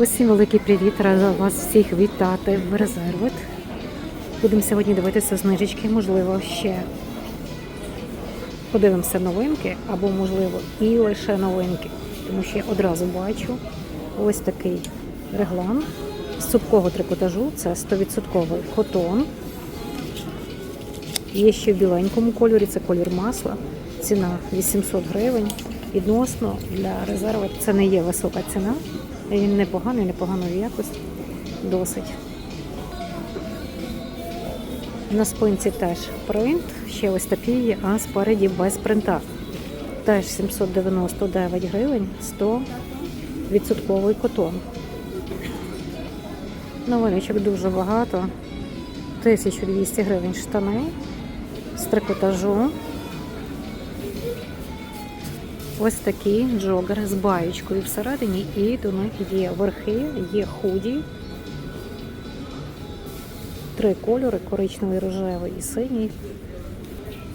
Усім великий привіт! Рада вас всіх вітати в резервит. Будемо сьогодні дивитися знижечки, можливо, ще подивимося новинки, або, можливо, і лише новинки. Тому що я одразу бачу ось такий реглан з цупкого трикотажу. Це 100% котон. Є ще в біленькому кольорі, це колір масла. Ціна 800 гривень. Відносно для резерву це не є висока ціна. Він непоганий, непоганої якості. Досить. На спинці теж принт, ще ось такий а спереді без принта. Теж 799 гривень, 100 відсотковий котон. Новиночок дуже багато. 1200 гривень штани з трикотажу. Ось такий джогер з баєчкою всередині, і до них є верхи, є худі. Три кольори: коричневий, рожевий і синій.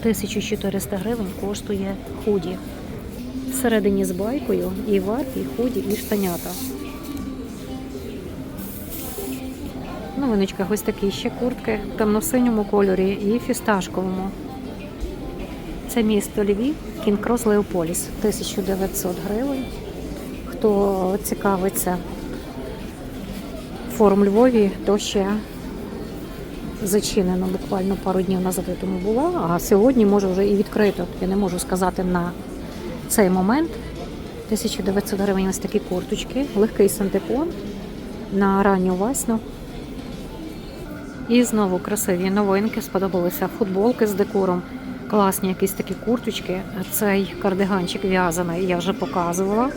1400 гривень коштує худі. Всередині з байкою і верх, і худі, і штанята. Новиночка, ось такі ще куртки в темно-синьому кольорі і фісташковому. Це місто Львів, Кінкрос Леополіс, 1900 гривень. Хто цікавиться форум Львові, то ще зачинено буквально пару днів назад я тому була, а сьогодні може вже і відкрито. Я не можу сказати на цей момент. 1900 гривень ось такі курточки, легкий синтепон на ранню весну. І знову красиві новинки. Сподобалися футболки з декором. Класні якісь такі курточки. Цей кардиганчик в'язаний, я вже показувала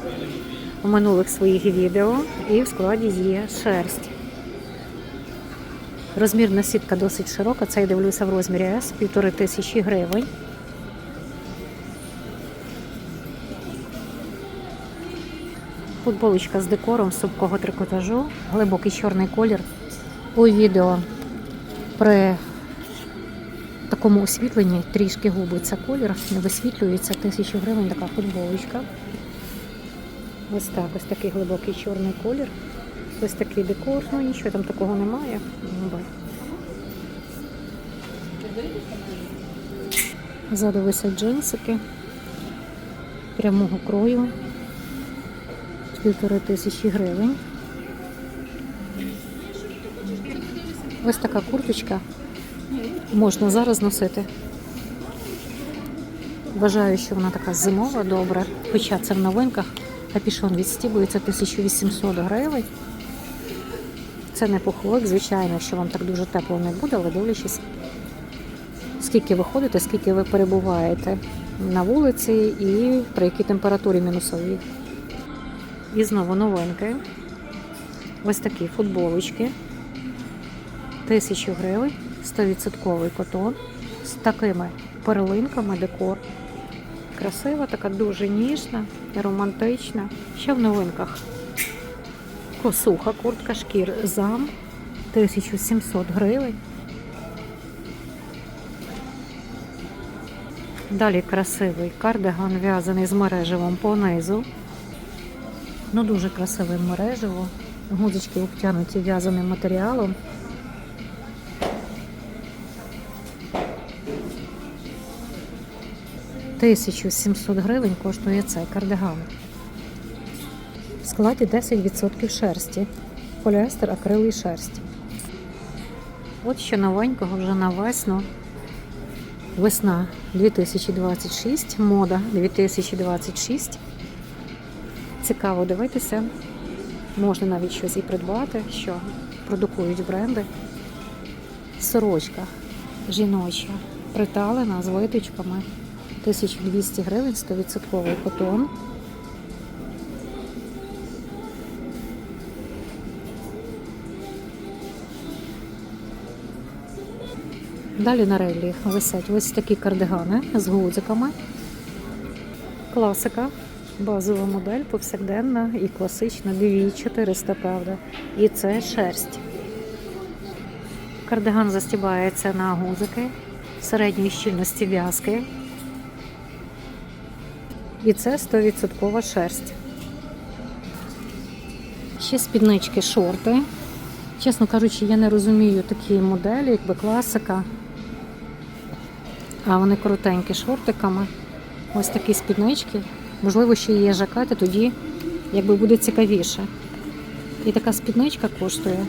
у минулих своїх відео. І в складі є шерсть. Розмірна сітка досить широка. Це я дивлюся в розмірі S, півтори тисячі гривень. Футболочка з декором супкого трикотажу, глибокий чорний колір. У відео при такому освітленні трішки губиться колір, не висвітлюється тисячу гривень така футболочка. Ось так, ось такий глибокий чорний колір. Ось такий декор, ну нічого там такого немає. Ну. Ззаду висять джинсики прямого крою. Півтори тисячі гривень. Ось така курточка можна зараз носити. Вважаю, що вона така зимова, добра, хоча це в новинках. Капішон відстібується 1800 гривень. Це не пуховик, звичайно, що вам так дуже тепло не буде, але дивлячись, скільки ви ходите, скільки ви перебуваєте на вулиці і при якій температурі мінусовій. І знову новинки. Ось такі футболочки. 1000 гривень, 100% котон з такими перлинками декор. Красива, така дуже ніжна, романтична. Ще в новинках. Косуха, куртка шкір зам 1700 гривень. Далі красивий кардиган в'язаний з мереживом понизу. Ну, дуже красиве мереживо. Гудзички обтянуті в'язаним матеріалом. Тисячу 700 гривень коштує цей кардиган. В складі 10% шерсті. Поліестер, акрил і шерсть. От що новенького вже на весну. Весна 2026, мода 2026. Цікаво дивитися. Можна навіть щось і придбати, що продукують бренди. Сорочка жіноча, приталена з виточками. 1200 гривень, 100% котон. Далі на релі висять ось такі кардигани з гудзиками. Класика, базова модель, повсякденна і класична, 2400, правда. І це шерсть. Кардиган застібається на гудзики середньої щільності в'язки. І це 100% шерсть. Ще спіднички, шорти. Чесно кажучи, я не розумію такі моделі, якби класика. А вони коротенькі шортиками. Ось такі спіднички. Можливо, ще є жакети, тоді якби буде цікавіше. І така спідничка коштує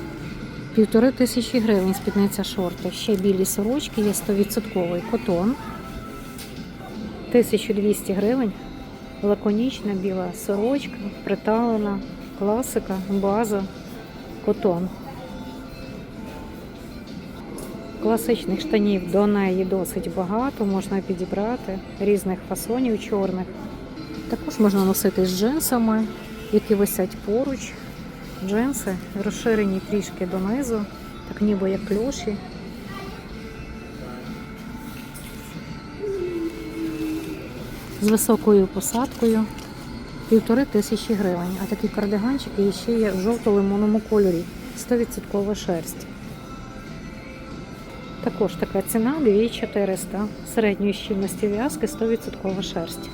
півтори тисячі гривень спідниця шорти. Ще білі сорочки є 100% котон. 1200 гривень. Лаконічна біла сорочка, приталена, класика, база, котон. Класичних штанів до неї досить багато, можна підібрати різних фасонів чорних. Також можна носити з джинсами, які висять поруч. Джинси розширені трішки донизу, так ніби як кльоші. З високою посадкою півтори тисячі гривень. А такі кардиганчики ще є в жовто-лимонному кольорі. 100% шерсть. Також така ціна 2400 середньої щільності в'язки 100% шерсть.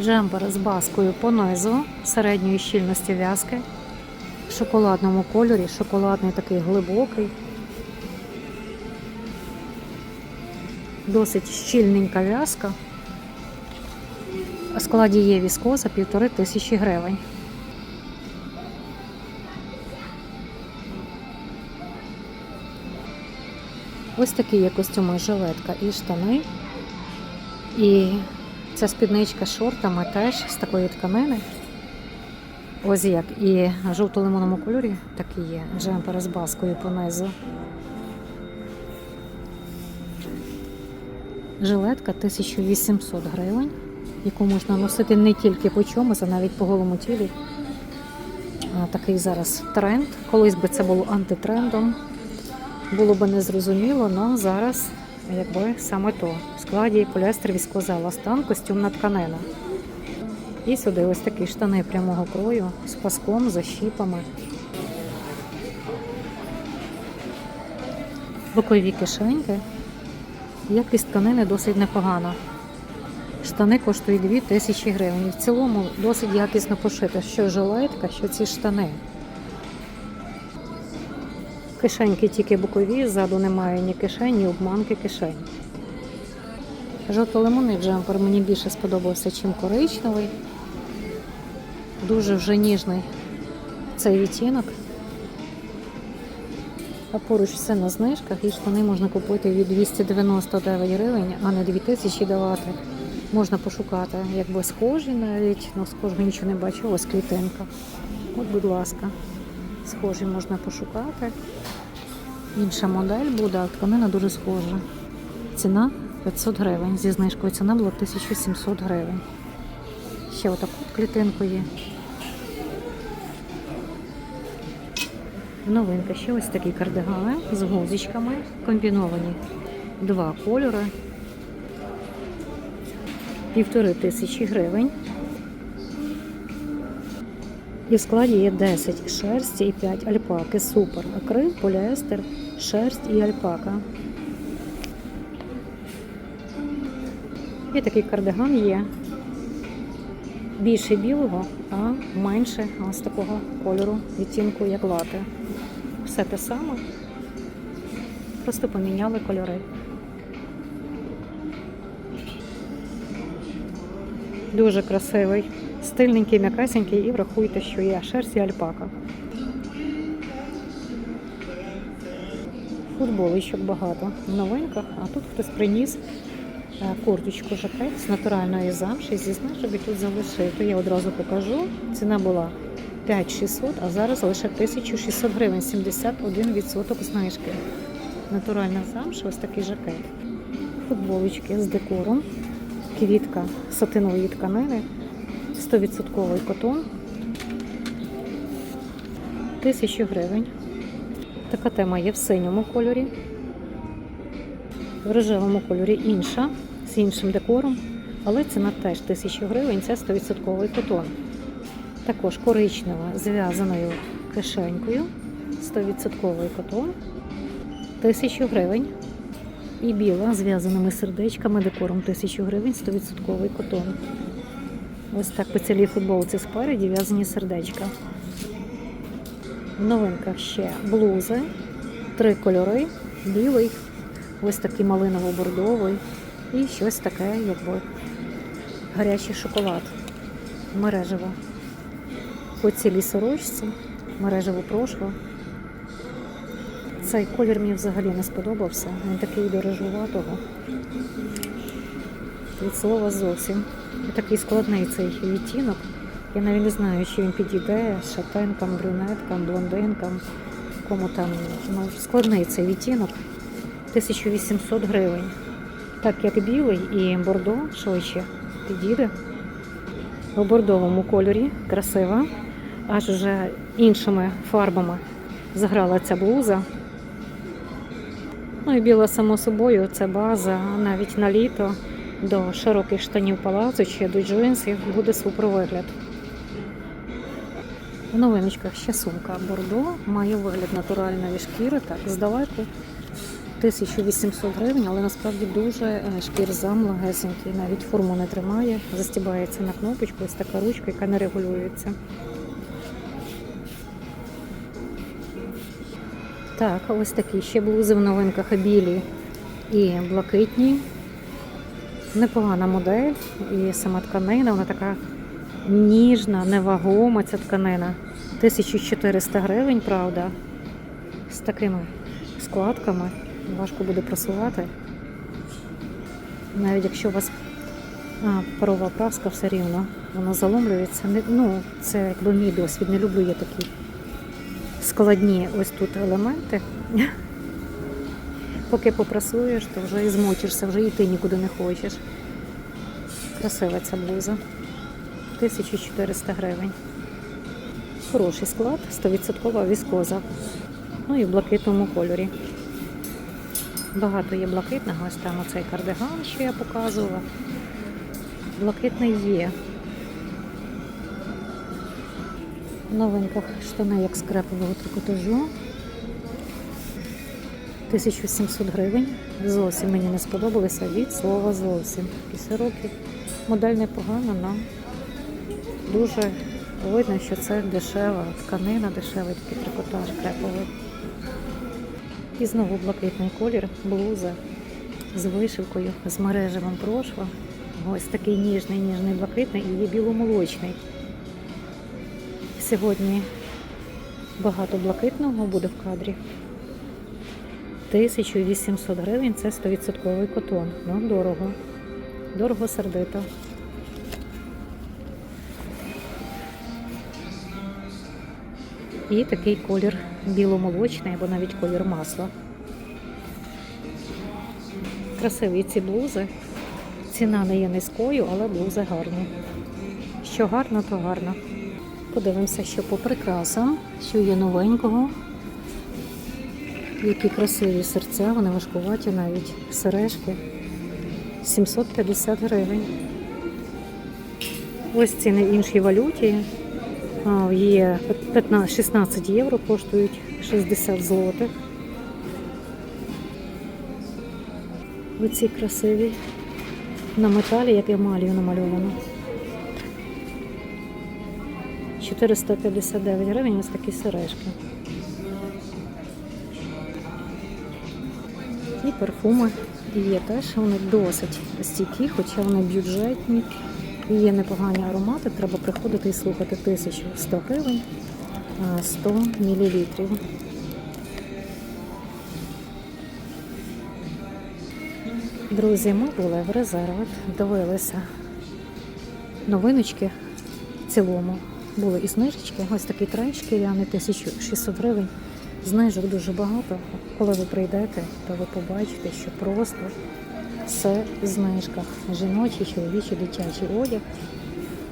Джемпер з баскою понизу середньої щільності в'язки в шоколадному кольорі, шоколадний такий глибокий. Досить щільненька в'язка. У складі є віскоза півтори тисячі гривень. Ось такі є костюми жилетка і штани. І ця спідничка з шортами теж з такої тканини. Ось як і в жовто-лимонному кольорі такий є джемпер з баскою понизу. Жилетка 1800 гривень, яку можна носити не тільки по чомусь, а навіть по голому тілі. Такий зараз тренд. Колись би це було антитрендом. Було би незрозуміло, але зараз якби саме то. В складі поліестер віскоза ластан, костюмна тканина. І сюди ось такі штани прямого крою з паском, защіпами. Бокові кишеньки. Якість тканини досить непогана. Штани коштують 2 тисячі гривень. В цілому досить якісно пошито, що жилетка, що ці штани. Кишеньки тільки бокові, ззаду немає ні кишень, ні обманки кишень. Жовто-лимонний джемпер мені більше сподобався, чим коричневий. Дуже вже ніжний цей відтінок. А поруч все на знижках і штани можна купити від 299 гривень, а не 2000 давати. Можна пошукати, якби схожі навіть, ну схожого нічого не бачу, ось клітинка. От, будь ласка, схожі можна пошукати. Інша модель буде, а тканина дуже схожа. Ціна 500 гривень. Зі знижкою ціна була 1700 гривень. Ще отаку клітинку є. Новинка. Ще ось такі кардигани з гузичками. Комбіновані два кольори. Півтори тисячі гривень. І в складі є 10 шерсті і 5 альпаки. Супер. Акрил, поліестер, шерсть і альпака. І такий кардиган є. Більше білого, а менше ось такого кольору, відтінку, як лати. Все те саме. Просто поміняли кольори. Дуже красивий, стильненький, м'якасенький і врахуйте, що є шерсть і альпака. Футболочок багато в новинках, а тут хтось приніс е, курточку жакет з натуральної замші зі і тут залишив. Я одразу покажу. Ціна була 5600, а зараз лише 1600 гривень, 71% знижки. Натуральна замша, ось такий жакет. Футболочки з декором, квітка сатинової тканини, 100% котон, 1000 гривень. Така тема є в синьому кольорі, в рожевому кольорі інша, з іншим декором, але ціна теж 1000 гривень, це 100% котон. Також коричнева зв'язаною кишенькою, 100% котон, 1000 гривень. І біла з зв'язаними сердечками, декором 1000 гривень, 100% котон. Ось так по цілій футболці спереді в'язані сердечка. В новинках ще блузи, три кольори: білий, ось такий малиново-бордовий і щось таке, якби гарячий шоколад. Мережево. По цілій сорочці, мережево прошло. Цей колір мені взагалі не сподобався. Він такий дорожуватого. Від слова зовсім. Такий складний цей відтінок. Я навіть не знаю, чи він підійде шатенкам, брюнеткам, блондинкам, кому там. Ну, складний цей відтінок. 1800 гривень. Так як білий і бордо швидше підійде. У бордовому кольорі красива. Аж вже іншими фарбами заграла ця блуза. Ну і біла, само собою, це база. Навіть на літо до широких штанів палацу чи до джинсів буде супер вигляд. В новиночках ще сумка Бордо. Має вигляд натуральної шкіри, так, здалеку 1800 гривень, але насправді дуже е, шкірзам легесенький, навіть форму не тримає, застібається на кнопочку, ось така ручка, яка не регулюється. Так, ось такі ще блузи в новинках білі і блакитні. Непогана модель і сама тканина, вона така ніжна, невагома ця тканина. 1400 гривень, правда, з такими складками. Важко буде просувати. Навіть якщо у вас а, парова праска, все рівно, воно заломлюється. Ну, це якби мій досвід, не люблю я такі складні ось тут елементи. Поки попрасуєш, то вже і змочишся, вже йти нікуди не хочеш. Красива ця блуза. 1400 гривень. Хороший склад, 100% віскоза. Ну і в блакитному кольорі. Багато є блакитного, ось там оцей кардиган, що я показувала. Блакитний є. В новинках штани як з крепового трикотажу. 1700 гривень. Зовсім мені не сподобалися від слова зовсім. Після років модель непогана, але дуже видно, що це дешева тканина, дешевий такий трикотаж креповий. І знову блакитний колір, блуза з вишивкою, з мережевим прошва. Ось такий ніжний, ніжний блакитний і є біломолочний. Сьогодні багато блакитного буде в кадрі. 1800 гривень це 100% котон. Ну, дорого. Дорого сердито. І такий колір біломолочний або навіть колір масла. Красиві ці блузи. Ціна не є низькою, але блузи гарні. Що гарно, то гарно. Подивимося, що по прикрасам, що є новенького. Які красиві серця, вони важкуваті навіть сережки. 750 гривень. Ось ціни в іншій валюті. Є 15, 16 євро, коштують 60 злотих. Оці красиві. На металі, як емалію намальовано. 459 гривень ось такі сережки. І парфуми є теж, вони досить стійкі, хоча вони бюджетні. І є непогані аромати, треба приходити і слухати 1100 гривень, 100 мл. Друзі, ми були в резервах, дивилися новиночки в цілому. Були і знижечки, ось такий треш шкіряний, 1600 гривень. Знижок дуже багато. Коли ви прийдете, то ви побачите, що просто все в знижках. Жіночий, чоловічий, дитячий одяг.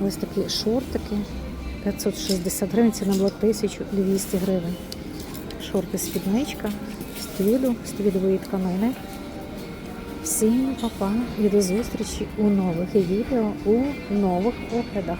Ось такі шортики. 560 гривень, ціна була 1200 гривень. Шорти спідничка, твіду, з твідової тканини. Всім папа і до зустрічі у нових відео у нових оглядах.